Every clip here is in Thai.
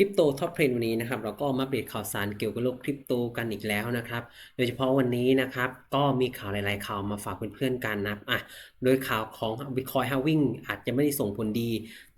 ริปโตท็อปเทรนวันนี้นะครับเราก็มาอัปเดตข่าวสารเกี่ยวกับโลกคริปโตกันอีกแล้วนะครับโดยเฉพาะวันนี้นะครับก็มีข่าวหลาย ๆ ข่าวมาฝากเพื่อน ๆ กันนะอะโดยข่าวของ Bitcoin halving อาจจะไม่ได้ส่งผลดี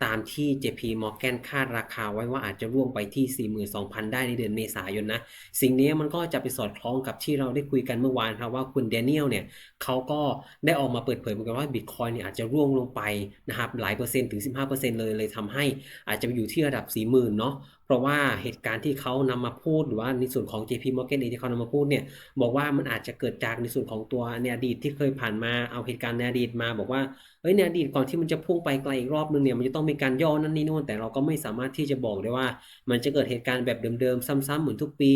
ตามที่ JP Morgan คาดราคาไว้ว่าอาจจะร่วงไปที่ 42,000 ได้ในเดือนเมษายนนะ สิ่งนี้มันก็จะไปสอดคล้องกับที่เราได้คุยกันเมื่อวานครับว่าคุณเดนิเอลเนี่ยเขาก็ได้ออกมาเปิดเผยเหมือนกันว่า Bitcoin เนี่ยอาจจะร่วงลงไปนะครับหลายเปอร์เซ็นต์ถึง 15%เลยเลยทำให้อาจจะอยู่ที่ระดับ 40,000 เนาะเพราะว่าเหตุการณ์ที่เขานำมาพูดหรือว่าในส่วนของ JP Morgan เองที่เขานำมาพูดเนี่ยบอกว่ามันอาจจะเกิดจากในส่วนของตัวในอดีตที่เคยผ่านมาเอาเหตุการณ์ในอดีตมาบอกว่า เอ้ยในอดีตก่อนที่มันจะพุ่งไปไกลอีกรอบนึงเนี่ยมันจะต้องมีการย่อนั่นนี่นู่นแต่เราก็ไม่สามารถที่จะบอกได้ว่า มันจะเกิดเหตุการณ์แบบเดิมๆซ้ำๆเหมือนทุกปี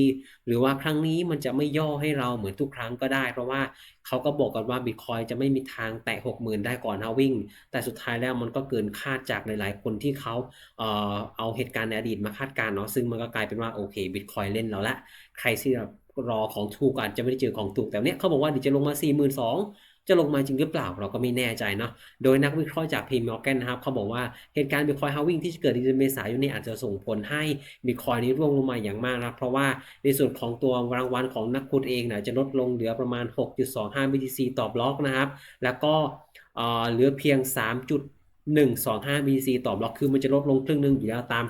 หรือว่าครั้งนี้มันจะไม่ย่อให้เราเหมือนทุกครั้งก็ได้ เพราะว่าเขาก็บอกกันว่า Bitcoin จะไม่มีทางแตะ60,000ได้ก่อนฮาวิ่ง แต่สุดท้ายแล้วมันก็เกินคาดจากหลายๆ คนที่เขาเอ่อเอาเหตุการณ์ในอดีตมาคาดการณ์เนาะซึ่งมันก็กลายเป็นว่าโอเคบิตคอยเล่นเราละใครที่รอของถูกอาจจะไม่ได้เจอของถูกแต่เนี้ยเขาบอกว่าเดี๋ยวจะลงมา42,000 จะลงมาจริงหรือเปล่าเราก็ไม่แน่ใจเนาะโดยนักวิเคราะห์จากพีมอร์แกนนะครับเขาบอกว่าเหตุการณ์บิตคอยฮาวิ่งที่จะเกิดในเดือนเมษายนนี้อาจจะส่งผลให้บิตคอยนี้ร่วงลงมาอย่างมากนะเพราะว่าในส่วนของตัวรางวัลของนักขุดเองนะจะลดลงเหลือประมาณ 6.25 BTC ต่อบล็อกนะครับ แล้วก็เอ่อเหลือเพียง 3. 125 BTC ต่อบล็อกคือมันจะลดลงครึ่งหนึงอยู่แล้วตาม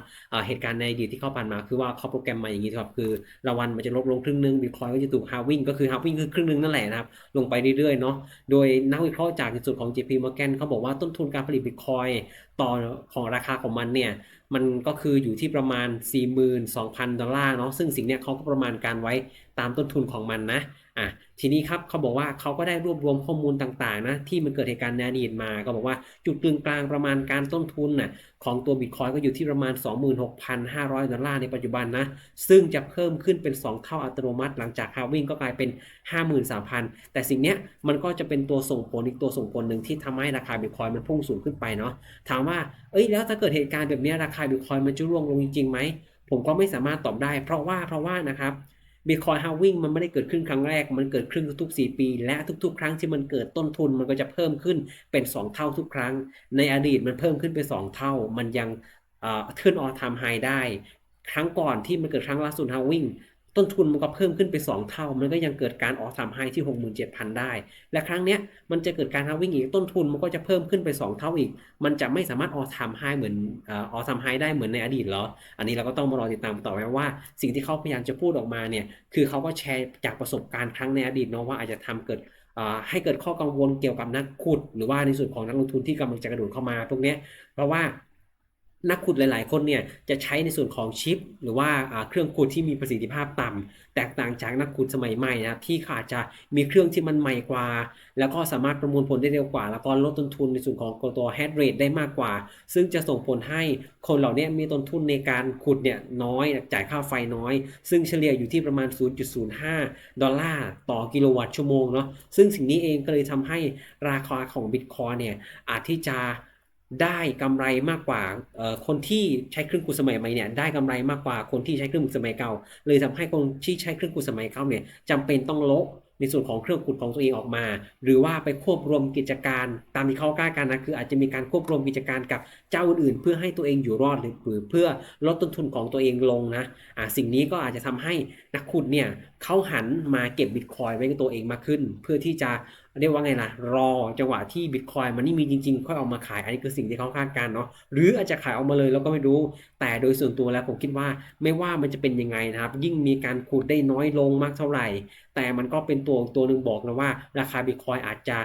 เหตุการณ์ในอดีตที่เข้าผ่านมาคือว่าเขาโปรแกรมมาอย่างนี้ครับคือรางวัลมันจะลดลงครึ่งหนึงบิตคอยก็จะถูกฮาวิ่งก็คือฮาวิ่งคือครึ่งหนึงนั่นแหละนะครับลงไปเรื่อยๆเนาะโดยนักวิเคราะห์จากในส่วนของ JP Morgan เขาบอกว่าต้นทุนการผลิตบิตคอย ต่อของราคาของมันเนี่ย มันก็คืออยู่ที่ประมาณ 42,000 ดอลลาร์เนาะซึ่งสิ่งเนี้ยเขาก็ประมาณการไว้ตามต้นทุนของมันนะอะทีนี้ครับเขาบอกว่าเขาก็ได้รวบรวมข้อมูลต่างๆนะที่มันเกิดเหตุการณ์ในอดีตมา ก็บอกว่าจุดกึ่งกลางประมาณการต้นทุนน่ะของตัวบิตคอยก็อยู่ที่ประมาณ 26,500 ดอลลาร์ในปัจจุบันนะ ซึ่งจะเพิ่มขึ้นเป็น 2 เท่าอัตโนมัติ หลังจากฮาวิ่งก็กลายเป็น 53,000 แต่สิ่งเนี้ยมันก็จะเป็นตัวส่งผลอีกตัวส่งผลหนึ่งที่ทำให้ราคาบิตคอยมันพุ่งสูงขึ้นไปเนาะถามว่าเอ้ยแล้วถ้าเกิดเหตุการณ์แบบนี้ราคาบิตคอยมันจะร่วงลงจริงๆไหมผมก็ไม่สามารถตอบได้ เพราะว่าเพราะว่านะครับ บิตคอยฮาวิ่งมันไม่ได้เกิดขึ้นครั้งแรก มันเกิดขึ้นทุกๆ 4 ปี และทุกๆ ครั้งที่มันเกิดต้นทุนมันก็จะเพิ่มขึ้นเป็น 2 เท่าทุกครั้ง ในอดีตมันเพิ่มขึ้นเป็น 2 เท่า มันยังขึ้นออทามไฮได้ ครั้งก่อนที่มันเกิดครั้งล่าสุดฮาวิ่ง ต้นทุนมันก็เพิ่มขึ้นไป 2 เท่า มันก็ยังเกิดการออทามไฮที่ 67,000 ได้ และครั้งเนี้ยมันจะเกิดการฮาวิ่งอีกต้นทุนมันก็จะเพิ่มขึ้นไป 2 เท่าอีก มันจะไม่สามารถออทามไฮเหมือนออทามไฮได้เหมือนในอดีตหรอ อันนี้เราก็ต้องมารอติดตามต่อไปว่าสิ่งที่เขาพยายามจะพูดออกมาเนี่ยคือเขาก็แชร์จากประสบการณ์ครั้งในอดีตเนาะว่าอาจจะทำเกิดให้เกิดข้อกังวลเกี่ยวกับนักขุด หรือว่าในส่วนของนักลงทุนที่กำลังจะกระโดดเข้ามาพวกนี้เพราะว่า นักขุดหลาย ๆ คนเนี่ยจะใช้ในส่วนของชิป หรือว่าเครื่องขุดที่มีประสิทธิภาพต่ำแตกต่างจากนักขุดสมัยใหม่นะที่อาจจะมีเครื่องที่มันใหม่กว่า แล้วก็สามารถประมวลผลได้เร็วกว่า แล้วก็ลดต้นทุนในส่วนของตัวแฮดเรทได้มากกว่า ซึ่งจะส่งผลให้คนเหล่านี้มีต้นทุนในการขุดเนี่ยน้อยจ่ายค่าไฟน้อย ซึ่งเฉลี่ยอยู่ที่ประมาณ 0.05 ดอลลาร์ต่อกิโลวัตต์ชั่วโมงเนาะซึ่งสิ่งนี้เองก็เลยทำให้ราคาของบิตคอยเนี่ยอาจที่จะ ได้กำไรมากกว่าคนที่ใช้เครื่องกูสมัยใหม่เนี่ยได้กำไรมากกว่าคนที่ใช้เครื่องกูสมัยเก่า เลยทำให้คนที่ใช้เครื่องกูสมัยเก่าเนี่ยจำเป็นต้องลบในส่วนของเครื่องขุดของตัวเองออกมา หรือว่าไปควบรวมกิจการตามที่เขากล้ากันนะคืออาจจะมีการควบรวมกิจการกับเจ้าอื่นๆ เพื่อให้ตัวเองอยู่รอดหรือเพื่อลดต้นทุนของตัวเองลงนะอ่าสิ่งนี้ก็อาจจะทำให้นักขุดเนี่ยเขาหันมาเก็บบิตคอยไว้กับตัวเองมากขึ้น เพื่อที่จะเรียกว่าไงล่ะ รอจังหวะที่บิตคอยมันนี่มีจริงๆ ค่อยเอามาขาย อันนี้คือสิ่งที่เขาคาดการณ์เนาะหรืออาจจะขายออกมาเลยเราก็ไม่รู้ แต่โดยส่วนตัวแล้วผมคิดว่าไม่ว่ามันจะเป็นยังไงนะครับ ยิ่งมีการขุดได้น้อยลงมากเท่าไหร่ แต่มันก็เป็นตัวตัวหนึ่งบอกนะว่า ราคาบิตคอยอาจจะ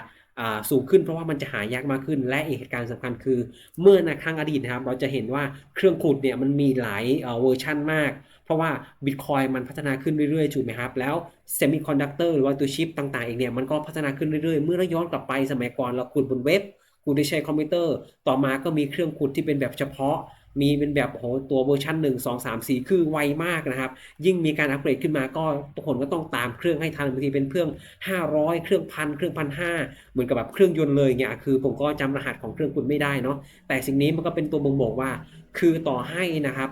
สูงขึ้นเพราะว่ามันจะหายากมากขึ้น และอีกเหตุการณ์สำคัญคือ เมื่อในครั้งอดีตนะครับ เราจะเห็นว่าเครื่องขุดเนี่ยมันมีหลายเวอร์ชันมาก ราะว่าบิตคอยมันพัฒนาขึ้นเรื่อยๆถูกไหมครับ แล้วเซมิคอนดักเตอร์หรือว่าตัวชิปต่างๆเองเนี่ยมันก็พัฒนาขึ้นเรื่อยๆ เมื่อเราย้อนกลับไปสมัยก่อนเราขุดบนเว็บขุดในใช้คอมพิวเตอร์ ต่อมาก็มีเครื่องขุดที่เป็นแบบเฉพาะ มีเป็นแบบโหตัวเวอร์ชัน1 2 3 4 คือไวมากนะครับ ยิ่งมีการอัปเกรดขึ้นมาก็ทุกคนก็ต้องตามเครื่องให้ทันบางทีเป็นเครื่อง 500 เครื่องพันเครื่องพันห้าเหมือนกับแบบเครื่องยนต์เลยเงี้ยคือผมก็จำรหัสของเครื่องคุณไม่ได้เนาะแต่สิ่งนี้มันก็เป็นตัวบ่งบอกว่า คือต่อให้นะครับ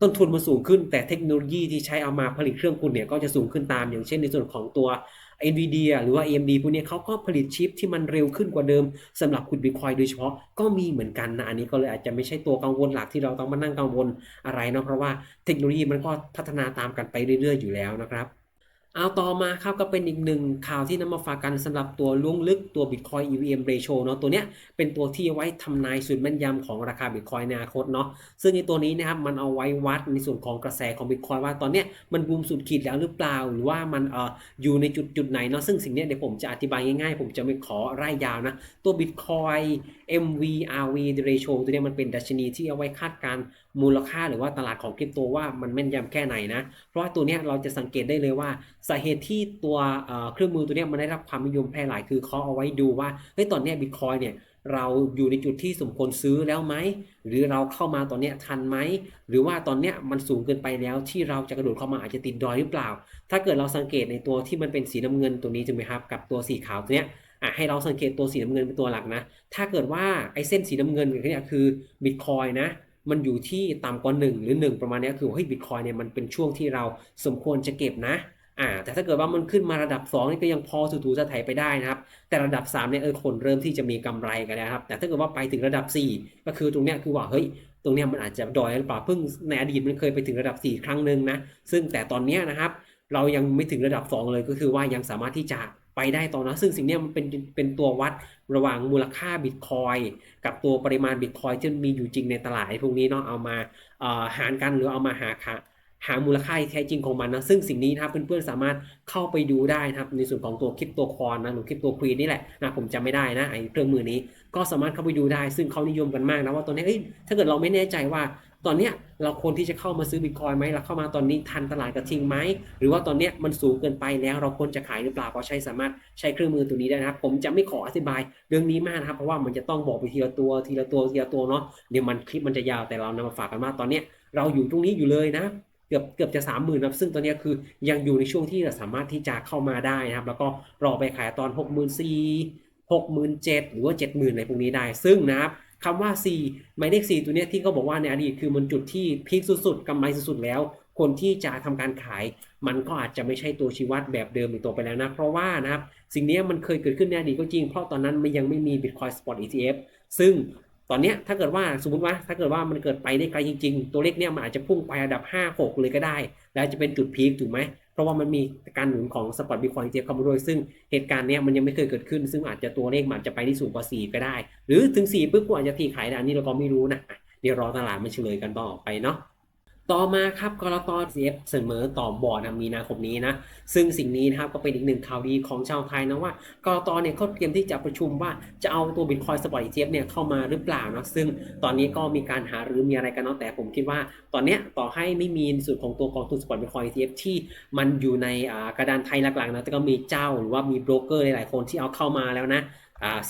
ต้นทุนมันสูงขึ้น แต่เทคโนโลยีที่ใช้เอามาผลิตเครื่องคุณเนี่ยก็จะสูงขึ้นตาม อย่างเช่นในส่วนของตัว NVIDIA หรือว่า AMD พวกนี้เขาก็ผลิตชิปที่มันเร็วขึ้นกว่าเดิมสำหรับคุณบิตคอยโดยเฉพาะก็มีเหมือนกันนะ อันนี้ก็เลยอาจจะไม่ใช่ตัวกังวลหลักที่เราต้องมานั่งกังวลอะไรเนาะเพราะว่าเทคโนโลยีมันก็พัฒนาตามกันไปเรื่อยๆอยู่แล้วนะครับ เอาต่อมาครับก็เป็นอีกหนึ่งข่าวที่นำมาฝากกันสำหรับตัวล้วงลึกตัว Bitcoin EVM ratio เนาะตัวเนี้ยเป็นตัวที่ไว้ทำนายสุดแม่นยำของราคา Bitcoin ในอนาคตเนาะซึ่งในตัวนี้นะครับมันเอาไว้วัดในส่วนของกระแสของ Bitcoin ว่าตอนเนี้ยมันบูมสุดขีดแล้วหรือเปล่า หรือว่ามันเอ่ออยู่ในจุดจุดไหนเนาะซึ่งสิ่งเนี้ยเดี๋ยวผมจะอธิบายง่ายๆ ผมจะไม่ขอไล่ยาวนะตัว Bitcoin MVRV ratio ตัวเนี้ยมันเป็นดัชนีที่เอาไว้คาดการ มูลค่าหรือว่าตลาดของคริปโตว่ามันแม่นยำแค่ไหนนะ เพราะว่าตัวนี้เราจะสังเกตได้เลยว่าสาเหตุที่ตัวเครื่องมือตัวนี้มันได้รับความนิยมแพร่หลายคือเขาเอาไว้ดูว่าเฮ้ยตอนนี้บิตคอยเนี่ยเราอยู่ในจุดที่สมควรซื้อแล้วไหม หรือเราเข้ามาตอนนี้ทันไหม หรือว่าตอนนี้มันสูงเกินไปแล้วที่เราจะกระโดดเข้ามาอาจจะติดดอยหรือเปล่า ถ้าเกิดเราสังเกตในตัวที่มันเป็นสีน้ำเงินตัวนี้ถูกไหมครับ กับตัวสีขาวตัวเนี้ยอะให้เราสังเกตตัวสีน้ำเงินเป็นตัวหลักนะ ถ้าเกิดว่าไอ้เส้นสีน้ำเงินเนี่ยคือบิตคอยนะ มันอยู่ที่ต่ำกว่า 1 หรือ 1 ประมาณนี้คือเฮ้ยบิตคอยเนี่ยมันเป็นช่วงที่เราสมควรจะเก็บนะอ่าแต่ถ้าเกิดว่ามันขึ้นมาระดับ 2 นี่ก็ยังพอถูๆจะไถไปได้นะครับ แต่ระดับ 3เนี่ยเออคนเริ่มที่จะมีกำไรกันแล้วครับ แต่ถ้าเกิดว่าไปถึงระดับ 4 ก็คือตรงเนี้ยคือว่าเฮ้ยตรงเนี้ยมันอาจจะดอยหรือเปล่าเพิ่งในอดีตมันเคยไปถึงระดับ 4 ครั้งหนึ่งนะซึ่งแต่ตอนเนี้ยนะครับ เรายังไม่ถึงระดับ 2 เลยก็คือว่ายังสามารถที่จะ ไปได้ต่อนะ ซึ่งสิ่งนี้มันเป็นเป็นตัววัดระหว่างมูลค่าบิตคอยกับตัวปริมาณบิตคอยที่มีอยู่จริงในตลาดพวกนี้เนาะเอามาหารกันหรือเอามาหาค่าหามูลค่าที่แท้จริงของมันนะซึ่งสิ่งนี้นะครับเพื่อนๆสามารถเข้าไปดูได้นะครับในส่วนของตัวคริปโตคอนนะหรือคริปโตควีนนี่แหละนะผมจำไม่ได้นะไอ้เครื่องมือนี้ก็สามารถเข้าไปดูได้ ซึ่งเขานิยมกันมากนะว่าตอนนี้เอ้ยถ้าเกิดเราไม่แน่ใจว่า ตอนเนี้ยเราควรที่จะเข้ามาซื้อบิตคอยไหมเราเข้ามาตอนนี้ทันตลาดกระทิงไหม หรือว่าตอนเนี้ยมันสูงเกินไปแล้วเราควรจะขายหรือเปล่าก็ใช้สามารถใช้เครื่องมือตัวนี้ได้นะครับ ผมจะไม่ขออธิบายเรื่องนี้มากนะครับ เพราะว่ามันจะต้องบอกไปทีละตัวทีละตัวทีละตัวเนาะเดี๋ยวมันคลิปมันจะยาวแต่เรานำมาฝากกันว่าตอนเนี้ยเราอยู่ตรงนี้อยู่เลยนะเกือบเกือบจะสามหมื่นนะซึ่งตอนนี้คือยังอยู่ในช่วงที่เราสามารถที่จะเข้ามาได้นะครับ แล้วก็รอไปขายตอนหกหมื่นสี่หกหมื่นเจ็ดหรือว่าเจ็ดหมื่นในพวกนี้ได้ ซึ่งนะครับ คำว่า C หมายเลข 4 ตัวเนี้ยที่เขาบอกว่าในอดีตคือมันจุดที่พีคสุดๆกำไรสุดๆแล้ว คนที่จะทำการขาย มันก็อาจจะไม่ใช่ตัวชี้วัดแบบเดิมอีกตัวไปแล้วนะ เพราะว่านะครับสิ่งนี้มันเคยเกิดขึ้นในอดีตก็จริง เพราะตอนนั้นมันยังไม่มี Bitcoin Spot ETF ซึ่ง ตอนนี้ถ้าเกิดว่าสมมติว่าถ้าเกิดว่ามันเกิดไปได้ไกลจริง ๆ ตัวเลขเนี้ยมันอาจจะพุ่งไประดับ 5 6 เลยก็ได้ แล้วจะเป็นจุดพีคถูกไหม เพราะว่ามันมีการหนุนของสปอตบิตคอยน์เทียบเข้ามาด้วยซึ่งเหตุการณ์เนี้ยมันยังไม่เคยเกิดขึ้น ซึ่งอาจจะตัวเลขมันอาจจะไปที่สูงกว่า 4 ก็ได้ หรือถึง 4ปุ๊บก็อาจจะทีขายได้อันนี้เราก็ไม่รู้นะอะเดี๋ยวรอตลาดมันเฉลยกันต่อไปเนาะ ต่อมาครับกรต CF เสนอต่อบอร์ดมีนาคมนี้นะ ซึ่งสิ่งนี้นะครับก็เป็นอีกหนึ่งข่าวดีของชาวไทยนะว่ากรตเนี่ยเขาเตรียมที่จะประชุมว่าจะเอาตัว Bitcoin Spot ETF เนี่ยเข้ามาหรือเปล่านะซึ่งตอนนี้ก็มีการหารือมีอะไรกันเนาะแต่ผมคิดว่า ตอนเนี้ยต่อให้ไม่มีส่วนของตัวกองทุน Spot Bitcoin ETF ที่มันอยู่ในกระดานไทยหลักๆนะแต่ก็มีเจ้าหรือว่ามีโบรกเกอร์หลายๆคนที่เอาเข้ามาแล้วนะ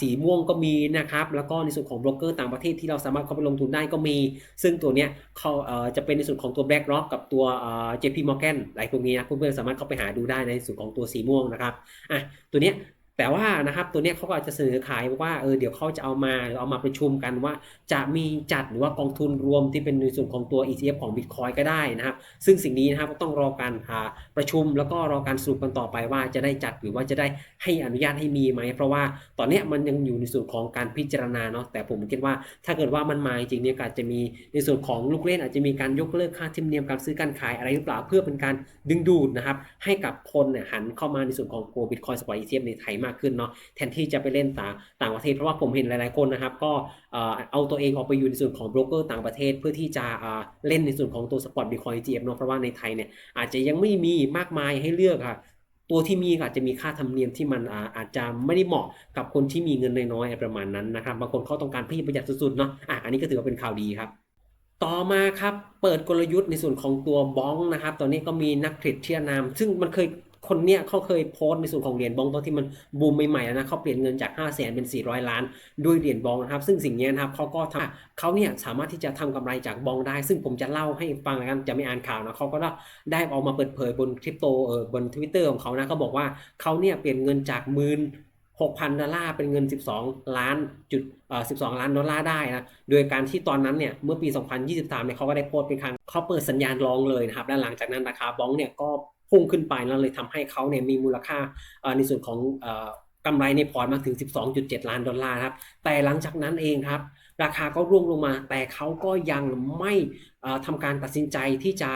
สีม่วงก็มีนะครับ แล้วก็ในส่วนของโบรกเกอร์ต่างประเทศที่เราสามารถเข้าไปลงทุนได้ก็มี ซึ่งตัวเนี้ยเขาจะเป็นในส่วนของตัว BlackRock กับตัวเอ่อ JP Morgan หลายพวกนี้นะเพื่อนๆสามารถเข้าไปหาดูได้ในส่วนของตัวสีม่วงนะครับอะตัวเนี้ย แต่ว่านะครับตัวเนี้ยเขาก็อาจจะเสนอขายว่าเออเดี๋ยวเขาจะเอามาหรือเอามาประชุมกันว่า จะมีจัดหรือว่ากองทุนรวมที่เป็นในส่วนของตัว ETF ของ Bitcoin ก็ได้นะครับ ซึ่งสิ่งนี้นะครับก็ต้องรอการประชุมแล้วก็รอการสรุปกันต่อไปว่าจะได้จัดหรือว่าจะได้ให้อนุญาตให้มีไหม เพราะว่าตอนเนี้ยมันยังอยู่ในส่วนของการพิจารณาเนาะแต่ผมคิดว่าถ้าเกิดว่ามันมาจริงเนี่ยอาจจะมีในส่วนของลูกเล่นอาจจะมีการยกเลิกค่าธรรมเนียมการซื้อการขายอะไรหรือเปล่าเพื่อเป็นการดึงดูดนะครับให้กับคนเนี่ยหันเข้ามาในส่วนของตัว Bitcoin Spot ETF ในไทยมากขึ้นเนาะแทนที่จะไปเล่นต่างต่างประเทศ เพราะว่าผมเห็นหลายๆคนนะครับ ก็เอาตัวเองออกไปอยู่ในส่วนของโบรกเกอร์ต่างประเทศ เพื่อที่จะเล่นในส่วนของตัวสปอตบิตคอยน์ ETF เนาะเพราะว่าในไทยเนี่ยอาจจะยังไม่มีมากมายให้เลือกค่ะตัวที่มีก็อาจจะมีค่าธรรมเนียมที่มันอาอาจจะไม่ได้เหมาะกับคนที่มีเงินน้อยๆประมาณนั้นนะครับบางคนเขาต้องการเพื่อประหยัดสุดๆเนาะอะอันนี้ก็ถือว่าเป็นข่าวดีครับ ต่อมาครับเปิดกลยุทธ์ในส่วนของตัวบ้องนะครับตอนนี้ก็มีนักเทรดเทียนาม ซึ่งมันเคย คนเนี้ยเขาเคยโพสต์ในส่วนของเหรียญบองตอนที่มันบูมใหม่ๆแล้วนะเขาเปลี่ยนเงินจาก 5 0 0แสนเป็น 400 ล้าน ด้วยเหรียญบองนะครับ ซึ่งสิ่งนี้นะครับเขาก็ทำเขาเนี่ยสามารถที่จะทำกำไรจากบองได้ ซึ่งผมจะเล่าให้ฟังกันจะไม่อ่านข่าวนะเขาก็ได้ออกมาเปิดเผยบนคริปโตเออบนทวิตเตอร์ของเขานะเขาบอกว่าเขาเนี่ยเปลี่ยนเงินจากหมื่น6,000 ดอลลาร์เป็นเงิน 12 ล้านจุดเอ่อ12 ล้านดอลลาร์ได้นะ โดยการที่ตอนนั้นเนี่ย เมื่อปี 2023 เนี่ยเขาก็ได้โพสต์เป็นครั้งเขาเปิดสัญญาณรองเลยนะครับ และหลังจากนั้นราคาบ้องเนี่ยก็ พุ่งขึ้นไปแล้วเลยทำให้เขาเนี่ยมีมูลค่าในส่วนของอ่อกำไรในพอร์ตมากถึง 12.7 ล้านดอลลาร์ครับ แต่หลังจากนั้นเองครับ ราคาก็ร่วงลงมา แต่เขาก็ยังไม่ทำการตัดสินใจที่จะ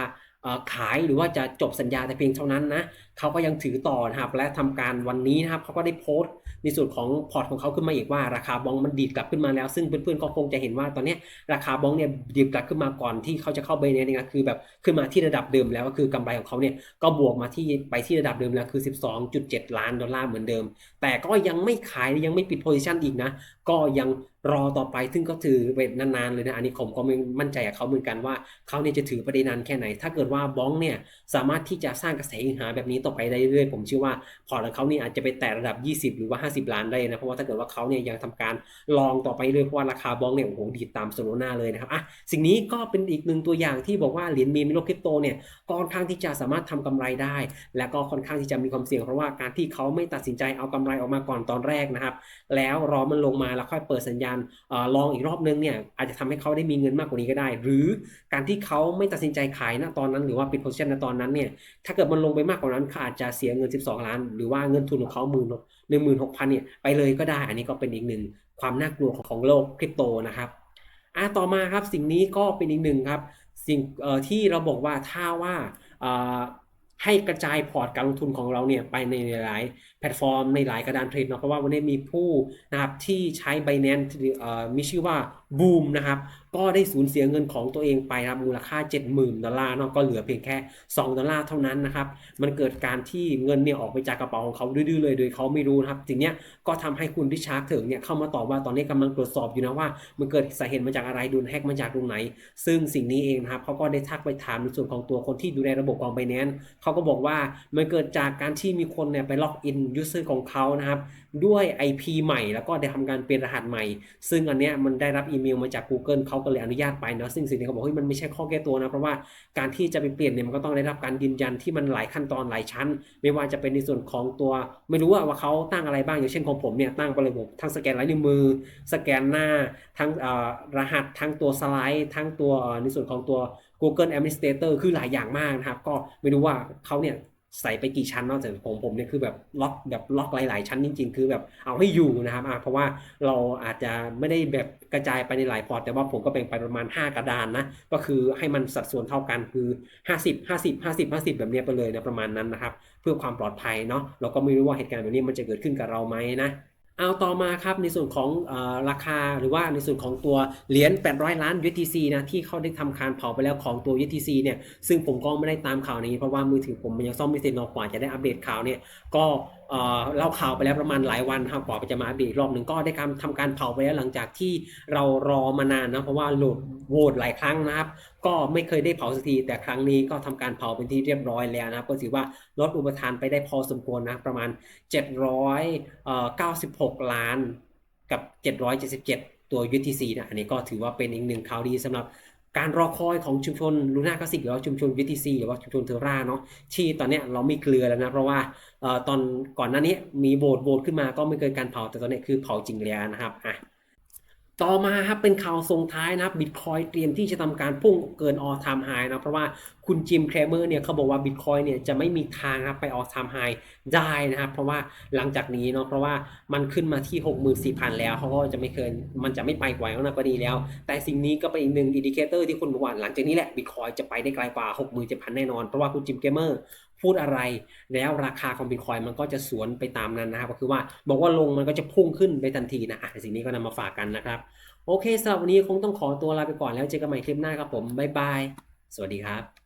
ขายหรือว่าจะจบสัญญาแต่เพียงเท่านั้นนะ เขาก็ยังถือต่อนะครับและทำการวันนี้นะครับเขาก็ได้โพสต์ในส่วนของพอร์ตของเขาขึ้นมาอีกว่าราคาบองมันดีดกลับขึ้นมาแล้ว ซึ่งเพื่อนๆก็คงจะเห็นว่าตอนนี้ราคาบองเนี่ยดีดกลับขึ้นมาก่อนที่เขาจะเข้าไปเนี่ยนะคือแบบขึ้นมาที่ระดับเดิมแล้วก็คือกำไรของเขาเนี่ยก็บวกมาที่ไปที่ระดับเดิมแล้วคือ 12.7 ล้านดอลลาร์เหมือนเดิม แต่ก็ยังไม่ขายยังไม่ปิดโพซิชันอีกนะก็ยังรอต่อไปซึ่งก็ถือเป็นนานๆเลยนะอันนี้ผมก็ไม่มั่นใจกับเขาเหมือนกันว่าเขาเนี่ยจะถือไปได้นานแค่ไหน ถ้าเกิดว่าบ้องเนี่ยสามารถที่จะสร้างกระแสหาแบบนี้ต่อไปได้เรื่อยๆผมเชื่อว่าพอร์ตของเขาเนี่ยอาจจะไปแตะระดับ 20 หรือว่า 50 ล้านได้นะเพราะว่าถ้าเกิดว่าเขาเนี่ยยังทำการลองต่อไปเรื่อยเพราะว่าราคาบ้องเนี่ยโอ้โหดีดตามโซโลนาเลยนะครับอะสิ่งนี้ก็เป็นอีกหนึ่งตัวอย่างที่บอกว่าเหรียญมีมในโลกคริปโตเนี่ยก็ค่อนข้างที่จะสามารถทำกำไรได้ และก็ค่อนข้างที่จะมีความเสี่ยงเพราะว่าการที่เขาไม่ตัดสินใจเอากำไรออกมาก่อนตอนแรกนะครับ แล้วรอมันลงมาแล้วค่อยเปิดสัญญาณออลองอีกรอบนึงเนี่ยอาจจะทำให้เขาได้มีเงินมากกว่านี้ก็ได้ หรือการที่เขาไม่ตัดสินใจขายณตอนนั้น หรือว่าปิดโพซิชันณตอนนั้นเนี่ยถ้าเกิดมันลงไปมากกว่านั้นเขาอาจจะเสียเงิน 12 ล้าน หรือว่าเงินทุนของเขาหมื่นหนึ่งหมื่นหกพันเนี่ยไปเลยก็ได้ อันนี้ก็เป็นอีกหนึ่งความน่ากลัวของของโลกคริปโตนะครับอะต่อมาครับสิ่งนี้ก็เป็นอีกหนึ่งครับสิ่งเอ่อที่เราบอกว่าถ้าว่าเอ่อให้กระจายพอร์ตการลงทุนของเราเนี่ยไปในหลาย แพลตฟอร์มในหลายกระดานเทรดเนาะเพราะว่าวันนี้มีผู้นะครับที่ใช้ Binance เอ่มีชื่อว่า Boom นะครับก็ได้สูญเสียเงินของตัวเองไปครับมูลค่า 70,000 ดอลลาร์เนาะก็เหลือเพียงแค่ 2 ดอลลาร์เท่านั้นนะครับมันเกิดการที่เงินเนี่ยออกไปจากกระเป๋าของเขาดื้อเลยโดยเขาไม่รู้นะครับสิ่งเนี้ยก็ทำให้คุณริชาร์ดเถิงเนี่ยเข้ามาตอบว่าตอนนี้กำลังตรวจสอบอยู่นะว่า มันเกิดสาเหตุมาจากอะไรโดนแฮกมาจากตรงไหน ซึ่งสิ่งนี้เองนะครับเขาก็ได้ทักไปถามในส่วนของตัวคนที่ดูแลระบบของ Binance เขาก็บอกว่ามันเกิดจากการที่มีคนเนี่ยไปล็อกอินยูเซอร์ของเขานะครับ ด้วย IP ใหม่ แล้วก็ได้ทำการเปลี่ยนรหัสใหม่ ซึ่งอันเนี้ยมันได้รับอีเมลมาจาก Google เขาก็เลยอนุญาตไปเนาะซึ่งสิ่งนี้เขาบอกเฮ้ยมันไม่ใช่ข้อแก้ตัวนะ เพราะว่าการที่จะไปเปลี่ยนเนี่ยมันก็ต้องได้รับการยืนยันที่มันหลายขั้นตอนหลายชั้น ไม่ว่าจะเป็นในส่วนของตัว ไม่รู้ว่าวาเขาตั้งอะไรบ้างอย่างเช่นของผมเนี่ยตั้งไปเลยผมทั้งสแกนลายนิ้วมือ สแกนหน้าทั้งรหัสทั้งตัวสไลด์ ทั้งตัวในส่วนของตัว Google Administrator คือหลายอย่างมากนะครับ ก็ไม่รู้ว่าเขาเนี่ย ใส่ไปกี่ชั้นนอกจากผมผมเนี่ยคือแบบล็อกแบบล็อกหลาย ๆ ชั้นจริง ๆ คือแบบเอาให้อยู่นะครับเพราะว่าเราอาจจะไม่ได้แบบกระจายไปในหลายพอร์ตแต่ว่าผมก็แบ่งไปประมาณ 5 กระดานนะก็คือให้มันสัดส่วนเท่ากันคือ 50 50 50 50 แบบนี้ไปเลยนะประมาณนั้นนะครับ เพื่อความปลอดภัยเนาะเราก็ไม่รู้ว่าเหตุการณ์แบบนี้มันจะเกิดขึ้นกับเราไหมนะ เอาต่อมาครับในส่วนของอราคาหรือว่าในส่วนของตัวเหรียญ 800 ล้าน USDC นะที่เขาได้ทำการเผาไปแล้วของตัว USDC เนี่ยซึ่งผมก็ไม่ได้ตามข่าวนี้เพราะว่ามือถือผมมันยังซ่อมไม่เสร็จนอกกว่าจะได้อัปเดตข่าวเนี่ยก็ เอ่อเล่าข่าวไปแล้วประมาณหลายวันครับกว่าจะมาอัปเดตอีกรอบหนึ่งก็ได้การทำการเผาไปแล้วหลังจากที่เรารอมานานนะเพราะว่าโหลดโหวตหลายครั้งนะครับ ก็ไม่เคยได้เผาสักทีแต่ครั้งนี้ก็ทำการเผาเป็นที่เรียบร้อยแล้วนะครับ ก็ถือว่าลดอุปทานไปได้พอสมควรนะประมาณ 796 ล้านกับ 777 ตัว UTC นะอันนี้ก็ถือว่าเป็นอีกหนึ่งข่าวดีสำหรับ การรอคอยของชุมชนลูน่าคลาสสิกหรือว่าชุมชน UTC หรือว่าชุมชนเทอร่าเนาะที่ตอนนี้เรามีเกลือแล้วนะเพราะว่าตอนก่อนหน้านี้มีโบดโบดขึ้นมาก็ไม่เกิดการเผาแต่ตอนนี้คือเผาจริงแล้วนะครับอะ ต่อมาครับเป็นข่าวส่งท้ายนะบิตคอยเตรียมที่จะทำการพุ่งเกินออทามไฮนะเพราะว่าคุณจิมเครเมอร์เนี่ยเขาบอกว่าบิตคอยเนี่ยจะไม่มีทางครับไปออทามไฮได้นะครับเพราะว่าหลังจากนี้เนาะเพราะว่ามันขึ้นมาที่ 64,000 แล้วเขาก็จะไม่เกินมันจะไม่ไปไกว่านั้นก็ดีแล้ว แต่สิ่งนี้ก็เป็นอีกหนึ่งอินดิเคเตอร์ที่คุณบอกว่าหลังจากนี้แหละบิตคอยจะไปได้ไกลกว่า 67,000 แน่นอน เพราะว่าคุณจิมเครเมอร์ พูดอะไร แล้วราคาของบิตคอยมันก็จะสวนไปตามนั้นนะครับก็คือว่าบอกว่าลงมันก็จะพุ่งขึ้นไปทันทีนะอะสิ่งนี้ก็นำมาฝากกันนะครับ โอเคสำหรับวันนี้คงต้องขอตัวลาไปก่อนแล้วเจอกันใหม่คลิปหน้าครับผมบ๊ายบายสวัสดีครับ